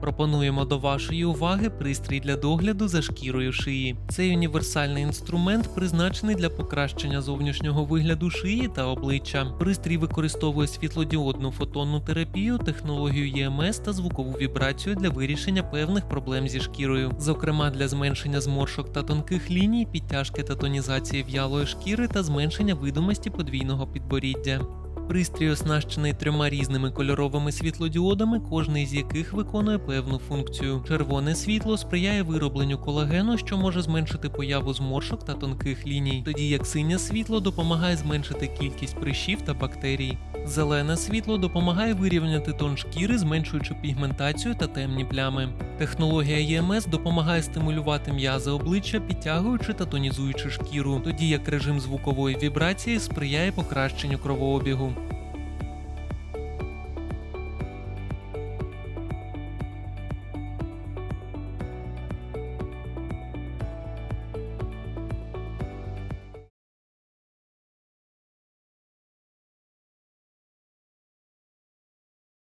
Пропонуємо до вашої уваги пристрій для догляду за шкірою шиї. Цей універсальний інструмент призначений для покращення зовнішнього вигляду шиї та обличчя. Пристрій використовує світлодіодну фотонну терапію, технологію ЄМС та звукову вібрацію для вирішення певних проблем зі шкірою, зокрема для зменшення зморшок та тонких ліній, підтяжки та тонізації в'ялої шкіри та зменшення видимості подвійного підборіддя. Пристрій оснащений трьома різними кольоровими світлодіодами, кожний з яких виконує певну функцію. Червоне світло сприяє виробленню колагену, що може зменшити появу зморшок та тонких ліній, тоді як синє світло допомагає зменшити кількість прищів та бактерій. Зелене світло допомагає вирівняти тон шкіри, зменшуючи пігментацію та темні плями. Технологія ЄМС допомагає стимулювати м'язи обличчя, підтягуючи та тонізуючи шкіру, тоді як режим звукової вібрації сприяє покращенню кровообігу.